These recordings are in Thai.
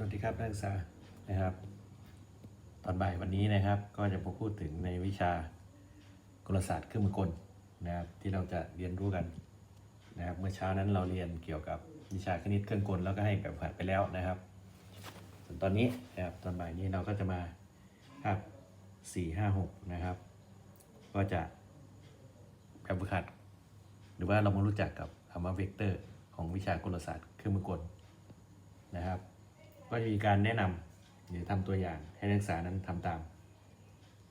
สวัสดีครับนักศึกษานะครับ ตอนบ่ายวันนี้นะครับ ก็จะมาพูดถึงในวิชากลศาสตร์เครื่องมือกลนะครับที่เราจะเรียนรู้กันนะครับ เมื่อเช้านั้นเราเรียนเกี่ยวกับวิชาคณิตเครื่องกลแล้วก็ให้แบบฝึกหัดไปแล้วนะครับส่วนตอนนี้นะครับตอนบ่ายนี้เราก็จะมาภาคสี่ห้าหกนะครับ ก็จะแบบฝึกหัด หรือว่าเรามารู้จักกับคำว่าเวกเตอร์ของวิชากลศาสตร์เครื่องมือกลนะครับ ก็จะมีการแนะนำหรือทำตัวอย่างให้นักศึกษานั้นทำตาม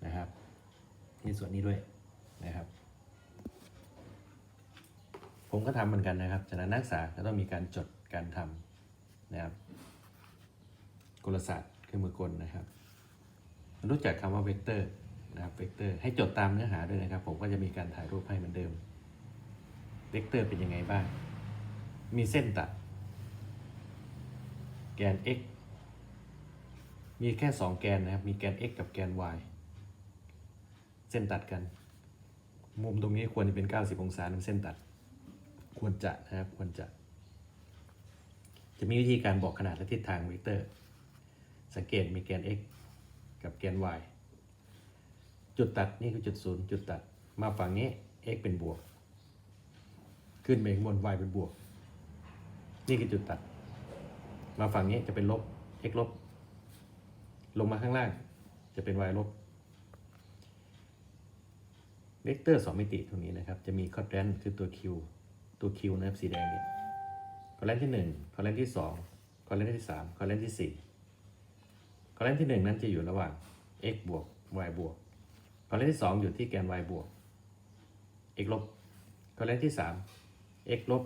นะครับในส่วนนี้ด้วยนะครับ ผมก็ทำเหมือนกันนะครับฉะนั้นนักศึกษาก็ต้องมีการจดการทำนะครับกลศาสตร์เครื่องมือกลนะครับ รู้จักคำว่าเวกเตอร์นะครับเวกเตอร์ให้จดตามเนื้อหาด้วยนะครับ ผมก็จะมีการถ่ายรูปให้เหมือนเดิมเวกเตอร์เป็นยังไงบ้าง มีเส้นตัด แกน x มีแค่ 2 แกนนะครับ มีแกน x กับแกน y เส้นตัดกัน มุมตรงนี้ควรจะเป็น 90 องศาเป็นเส้นตัด ควรจะนะครับ ควรจะ จะมีวิธีการบอกขนาดและทิศทางเวกเตอร์ สังเกตมีแกน x กับแกน y จุดตัดนี่คือจุดศูนย์จุดตัด มาฝั่งนี้ x เป็นบวก ขึ้นไปข้างบน y เป็นบวก นี่คือจุดตัด มาฝั่งนี้จะเป็นลบ x ลบ ลงมาข้างล่าง จะเป็น y ลบ เวกเตอร์สองมิติตรงนี้นะครับ จะมีคอร์เรนคือตัว q ตัว q นะครับ สีแดงเนี่ยคอร์เรนที่หนึ่งคอร์เรนที่สองคอร์เรนที่สามคอร์เรนที่สี่คอร์เรนที่หนึ่งนั้นจะอยู่ระหว่าง x บวก y บวก คอร์เรนที่สองอยู่ที่แกน y บวก x ลบ คอร์เรนที่สาม x ลบ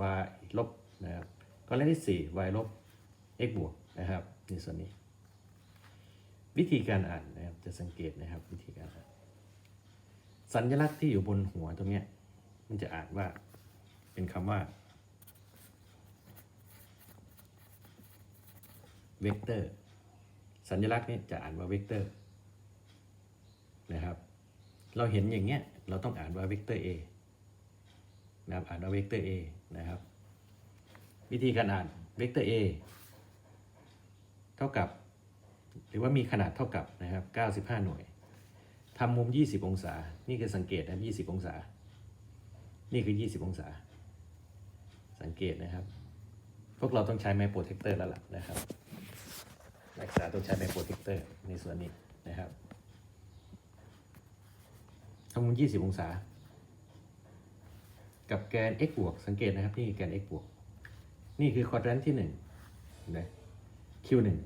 y ลบนะครับ กรณีที่ 4 y ลบ x บวกนะครับในส่วนนี้ วิธีการอ่านนะครับจะสังเกตนะครับวิธีการอ่านสัญลักษณ์ที่อยู่บนหัวตรงเนี้ยมันจะอ่านว่าเป็นคำว่าเวกเตอร์สัญลักษณ์นี้จะอ่านว่าเวกเตอร์นะครับ เราเห็นอย่างเงี้ยเราต้องอ่านว่าเวกเตอร์ a นะครับอ่านว่าเวกเตอร์ a นะครับ วิธีการอ่านเวกเตอร์ a เท่ากับ หรือว่ามีขนาดเท่ากับนะครับ 95 หน่วยทำมุม 20 องศา นี่คือสังเกตนะ20 องศา นี่คือ 20 องศา สังเกตนะครับ พวกเราต้องใช้ไมโปรเทคเตอร์แล้วล่ะนะครับนักศึกษาต้องใช้ไมโปรเทคเตอร์ในส่วนนี้นะครับทำมุม 20 องศา กับแกน x บวก สังเกตนะครับ นี่คือแกน x บวก นี่คือควอดแรนที่หนึ่งนะ q หนึ่ง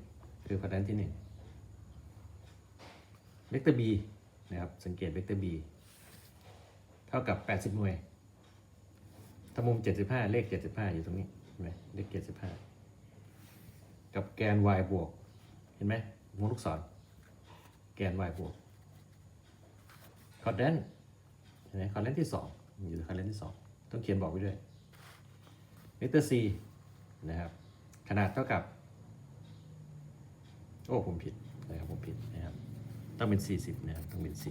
คือควอดแรนที่หนึ่งเวกเตอร์ b นะครับ สังเกตเวกเตอร์ b เท่ากับ 80 หน่วยถ้ามุม 75 เลข 75 อยู่ตรงนี้เห็นไหมเลข 75 กับแกน y บวก เห็นไหมมุมลูกศร แกน y บวกควอดแรนเห็นไหมควอดแรนที่สองอยู่ควอดแรนที่สองต้องเขียนบอกไว้ด้วยเวกเตอร์ c นะครับ ขนาดเท่ากับ โอ้ผมผิดนะครับผมผิดนะครับต้องเป็น 40 นะครับต้องเป็น 40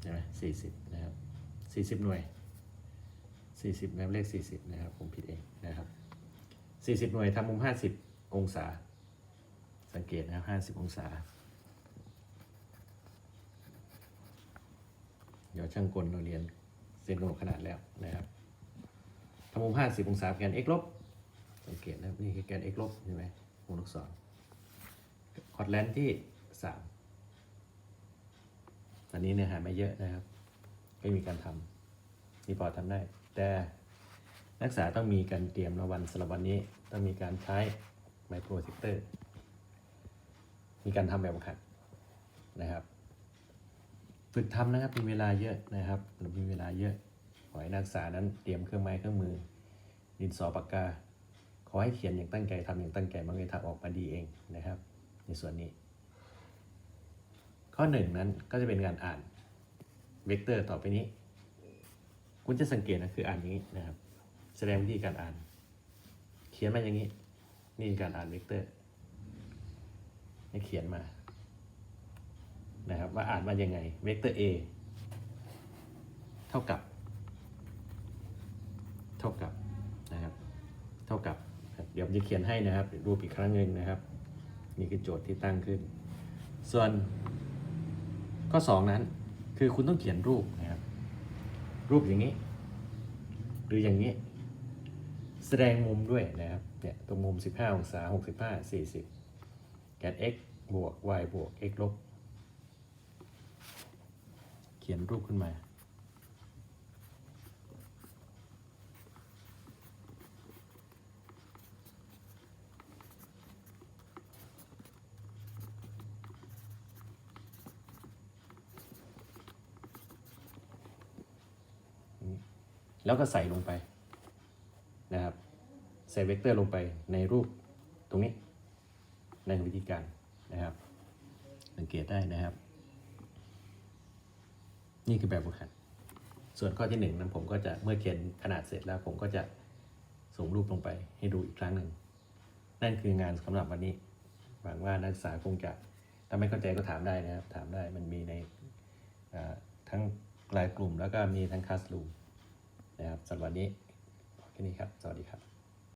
ใช่ไหม40นะครับ 40 หน่วย 40นะครับเลข 40 นะครับ ผมผิดเองนะครับ 40 หน่วยทำมุม 50 องศา สังเกตนะครับ50 องศา เดี๋ยวช่างกลเราเรียนเส้นกำหนดขนาดแล้วนะครับ ทำมุม50องศาแกน x ลบ สังเกตนะครับนี่คือแกน x ลบใช่ไหมวงลูกศรคอร์ดแลนที่3อันนี้เนี่ยหาไม่เยอะนะครับ ไม่มีการทำนี่พอทำได้ แต่นักศึกษาต้องมีการเตรียมระวันสำหรับวันนี้ ต้องมีการใช้ไมโครเซกเตอร์ มีการทำแบบฝึกหัดนะครับ ฝึกทำนะครับมีเวลาเยอะนะครับเรามีเวลาเยอะ ขอให้นักศึกษานั้นเตรียมเครื่องไม้เครื่องมือ ดินสอปากกา ขอให้เขียนอย่างตั้งใจทำอย่างตั้งใจมันก็จะทำออกมาดีเองนะครับ ในส่วนนี้ ข้อหนึ่งนั้นก็จะเป็นการอ่านเวกเตอร์ต่อไปนี้ คุณจะสังเกตนะคืออ่านอย่างนี้นะครับ แสดงวิธีการอ่าน เขียนมาอย่างนี้ นี่การอ่านเวกเตอร์ให้เขียนมานะครับว่าอ่านมายังไงเวกเตอร์ a เท่ากับ เท่ากับนะครับเท่ากับ เดี๋ยวผมจะเขียนให้นะครับรูปอีกครั้งหนึ่งนะครับ นี่คือโจทย์ที่ตั้งขึ้น ส่วนข้อ 2 นั้นคือคุณต้องเขียนรูปนะครับ รูปอย่างนี้ หรืออย่างนี้ แสดงมุมด้วยนะครับเนี่ยตรงมุม 15 องศา 65 40แกน x บวก y บวก x ลบ เขียนรูปขึ้นมา แล้วก็ใส่ลงไปนะครับ ใส่เวกเตอร์ลงไปในรูปตรงนี้ ในวิธีการนะครับ สังเกตได้นะครับ นี่คือแบบฝึกหัด ส่วนข้อที่หนึ่งนั้นผมก็จะเมื่อเขียนขนาดเสร็จแล้ว ผมก็จะส่งรูปลงไปให้ดูอีกครั้งหนึ่ง นั่นคืองานสำหรับวันนี้ หวังว่านักศึกษาคงจะถ้าไม่เข้าใจก็ถามได้นะครับ ถามได้มันมีในทั้งรายกลุ่มแล้วก็มีทั้งคลาสรูม นะครับสำหรับวันนี้แค่นี้ครับ สวัสดีครับ